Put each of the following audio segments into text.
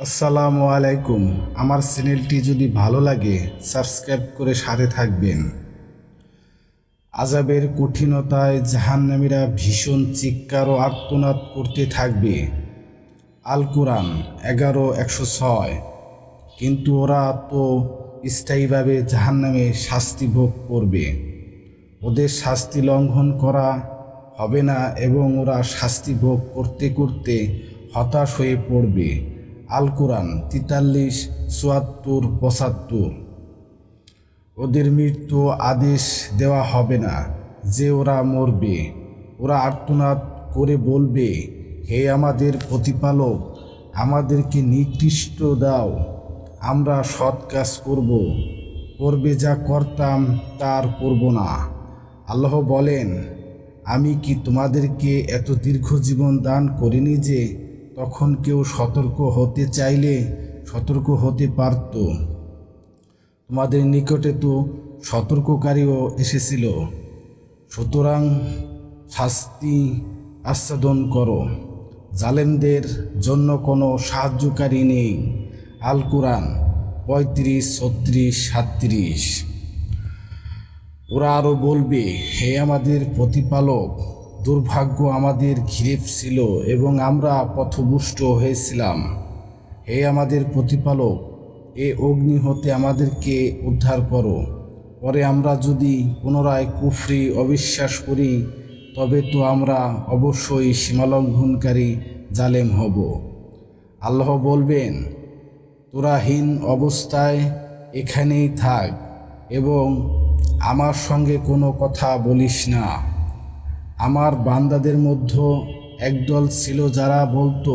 আসসালামু আলাইকুম। আমার চ্যানেলটি যদি ভালো লাগে, সাবস্ক্রাইব করে সাথে থাকবেন। আজাবের কঠিনতায় জাহান্নামীরা ভীষণ চিৎকার ও আর্তনাদ করতে থাকবে। আল কোরআন এগারো, একশো ছয়। কিন্তু ওরা তো স্থায়ীভাবে জাহান্নামে শাস্তি ভোগ করবে। ওদের শাস্তি লঙ্ঘন করা হবে না এবং ওরা শাস্তি ভোগ করতে করতে হতাশ হয়ে পড়বে। আল কোরআন তেতাল্লিশ, চুয়াত্তর, পঁচাত্তর। ওদের মৃত্যু আদেশ দেওয়া হবে না, যে ওরা মরবে। ওরা আর্তনাদ করে বলবে, হে আমাদের প্রতিপালক, আমাদেরকে নিকৃষ্ট দাও, আমরা সৎ কাজ করব। করবে যা করতাম, তার করব না। আল্লাহ বলেন, আমি কি তোমাদেরকে এত দীর্ঘ জীবন দান করিনি যে তখন কেউ সতর্ক হতে চাইলে সতর্ক হতে পারত। তোমাদের নিকটে তো সতর্ককারীও এসেছিল। সুতরাং শাস্তি আস্বাদন করো। জালেমদের জন্য কোনো সাহায্যকারী নেই। আল কোরআন পঁয়ত্রিশ, ছত্রিশ সাত্রিশ ওরা আরও বলবে, হে আমাদের প্রতিপালক দুর্ভাগ্য আমাদের ঘিরে ছিল এবং আমরা পথভুষ্ট হয়েছিলাম। হে আমাদের প্রতিপালক, এ অগ্নি হতে আমাদেরকে উদ্ধার করো। পরে আমরা যদি পুনরায় কুফরি অবিশ্বাস করি, তবে তো আমরা অবশ্যই সীমালঙ্ঘনকারী জালেম হব। আল্লাহ বলবেন, তোরাহীন অবস্থায় এখানেই থাক এবং আমার সঙ্গে কোনো কথা বলিস না। আমার বান্দাদের মধ্যে একদল ছিল যারা বলতো,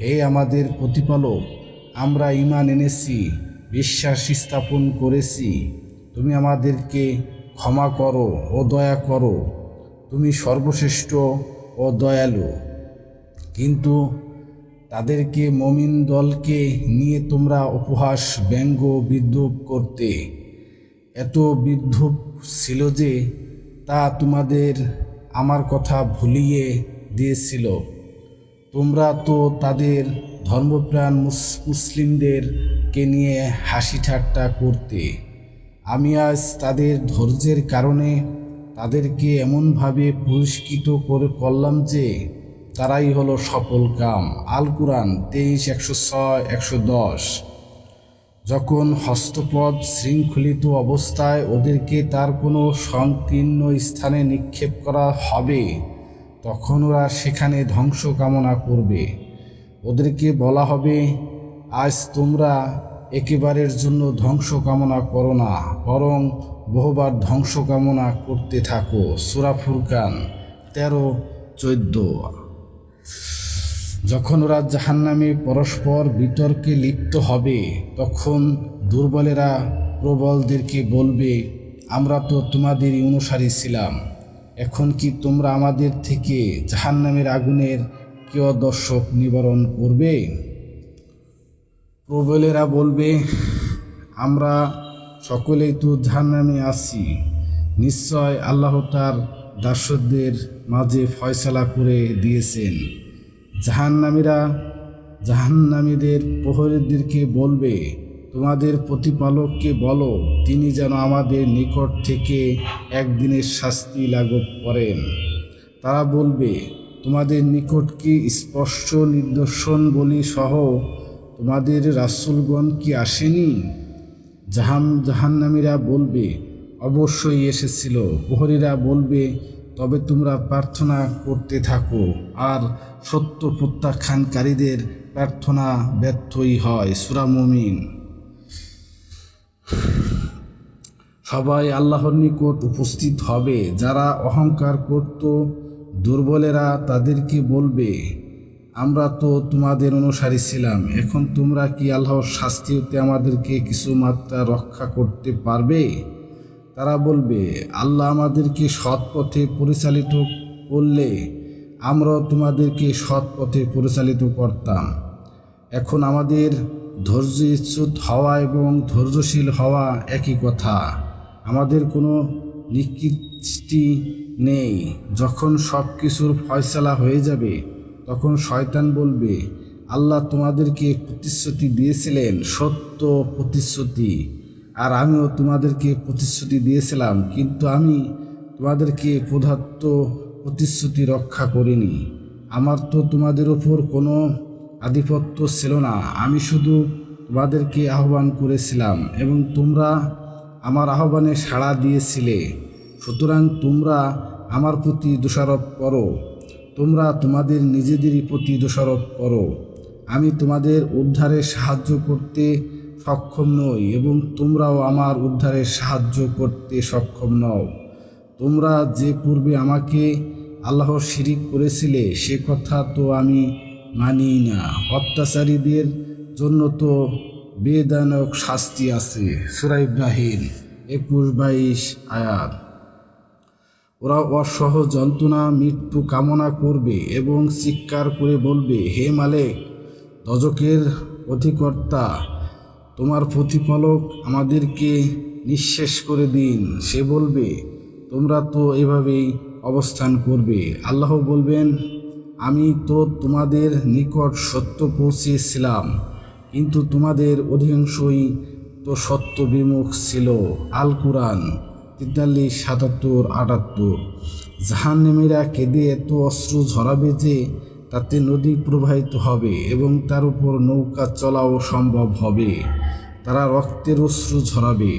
হে আমাদের প্রতিপালক, আমরা ইমান এনেছি, বিশ্বাস স্থাপন করেছি। তুমি আমাদেরকে ক্ষমা করো ও দয়া করো। তুমি সর্বশ্রেষ্ঠ ও দয়ালু। কিন্তু তাদেরকে মমিন দলকে নিয়ে তোমরা উপহাস, ব্যঙ্গ, বিদ্রুপ করতে। এত বিদ্রুপ ছিল যে তা তোমাদের আমার কথা ভুলিয়ে দিয়েছিল। তোমরা তো তাদের ধর্মপ্রাণ মুস- মুসলিমদেরকে নিয়ে হাসি ঠাট্টা করতে। আমি আজ তাদের ধৈর্যের কারণে তাদেরকে এমনভাবে পুরস্কৃত করে করলাম যে তারাই হলো সফল কাম। আল কুরআন তেইশ, একশো ছয়, একশো দশ। যখন হস্তপদ শৃঙ্খলিত অবস্থায় ওদেরকে তার কোনো সংকীর্ণ স্থানে নিক্ষেপ করা হবে, তখন ওরা সেখানে ধ্বংস কামনা করবে। ওদেরকে বলা হবে, আজ তোমরা একেবারের জন্য ধ্বংস কামনা করো না, বরং বহুবার ধ্বংস কামনা করতে থাকো। সুরাফুরকান তেরো, চোদ্দ। যখন ওরা জাহান্নামে পরস্পর বিতর্কে লিপ্ত হবে, তখন দুর্বলেরা প্রবলদেরকে বলবে, আমরা তো তোমাদেরই অনুসারী ছিলাম। এখন কি তোমরা আমাদের থেকে জাহান্নামের আগুনের কেউ দর্শক নিবারণ করবে? প্রবলেরা বলবে, আমরা সকলেই তো জাহান্নামে আছি। নিশ্চয় আল্লাহ তার দাসদের মাঝে ফয়সালা করে দিয়েছেন। জাহান্নামীরা জাহান্নামীদের প্রহরীদেরকে বলবে, তোমাদের প্রতিপালককে বলো, তিনি যেন আমাদের নিকট থেকে একদিনের শাস্তি লাঘব করেন। তারা বলবে, তোমাদের নিকট কি স্পষ্ট নিদর্শন, বলি সহ তোমাদের রাসূলগণ কি আসেনি? জাহান, জাহান্নামীরা বলবে, অবশ্যই এসেছিল। প্রহরীরা বলবে, তবে তোমরা প্রার্থনা করতে থাকো, আর সত্য প্রত্যাখ্যানকারীদের প্রার্থনা ব্যর্থই হয়। সুরা মুমিন। সবাই আল্লাহর নিকট উপস্থিত হবে। যারা অহংকার করত দুর্বলেরা তাদেরকে বলবে, আমরা তো তোমাদের অনুসারী ছিলাম। এখন তোমরা কি আল্লাহর শাস্তি হতে আমাদেরকে কিছু মাত্রা রক্ষা করতে পারবে? তারা বলবে, আল্লাহ আমাদেরকে সৎ পথে পরিচালিত করলে আমরাও তোমাদেরকে সৎ পথে পরিচালিত করতাম। এখন আমাদের ধৈর্যচ্যুত হওয়া এবং ধৈর্যশীল হওয়া একই কথা। আমাদের কোনো নিকৃষ্টি নেই। যখন সব কিছুর ফয়সালা হয়ে যাবে, তখন শয়তান বলবে, আল্লাহ তোমাদেরকে প্রতিশ্রুতি দিয়েছিলেন, সত্য প্রতিশ্রুতি। আর আমিও তোমাদেরকে প্রতিশ্রুতি দিয়েছিলাম, কিন্তু আমি তোমাদেরকে পদার্থ প্রতিশ্রুতি রক্ষা করিনি। আমার তো তোমাদের ওপর কোনো আধিপত্য ছিল না। আমি শুধু তোমাদেরকে আহ্বান করেছিলাম এবং তোমরা আমার আহ্বানে সাড়া দিয়েছিলে। সুতরাং তোমরা আমার প্রতি দোষারোপ করো। তোমরা তোমাদের নিজেদেরই প্রতি দোষারোপ করো। আমি তোমাদের উদ্ধারে সাহায্য করতে সক্ষম নই এবং তোমরাও আমার উদ্ধারে সাহায্য করতে সক্ষম নও। তোমরা যে পূর্বে আমাকে আল্লাহর শিরিক করেছিলে, সে কথা তো আমি মানি না। অত্যাচারীদের জন্য তো বেদানক শাস্তি আছে। সুরা ইব্রাহিম একুশ বাইশ আয়াত। ওরা অসহ যন্ত্রণা, মৃত্যু কামনা করবে এবং চিৎকার করে বলবে, হে মালেক, দজকের অধিকর্তা, তোমার প্রতিফলক আমাদেরকে নিঃশেষ করে দিন। সে বলবে তোমরা তো এভাবেই অবস্থান করবে। আল্লাহ বলবেন, আমি তো তোমাদের নিকট সত্য পৌঁছেছিলাম, কিন্তু তোমাদের অধিকাংশই তো সত্য বিমুখ ছিল। আল কুরআন তেতাল্লিশ, সাতাত্তর, আটাত্তর। জাহান্নেমীরা কেঁদে এত অস্ত্র ঝরাবে যে তাতে নদী প্রবাহিত হবে এবং তার উপর নৌকা চলাও সম্ভব হবে। তারা রক্তের অশ্রু ঝরাবে।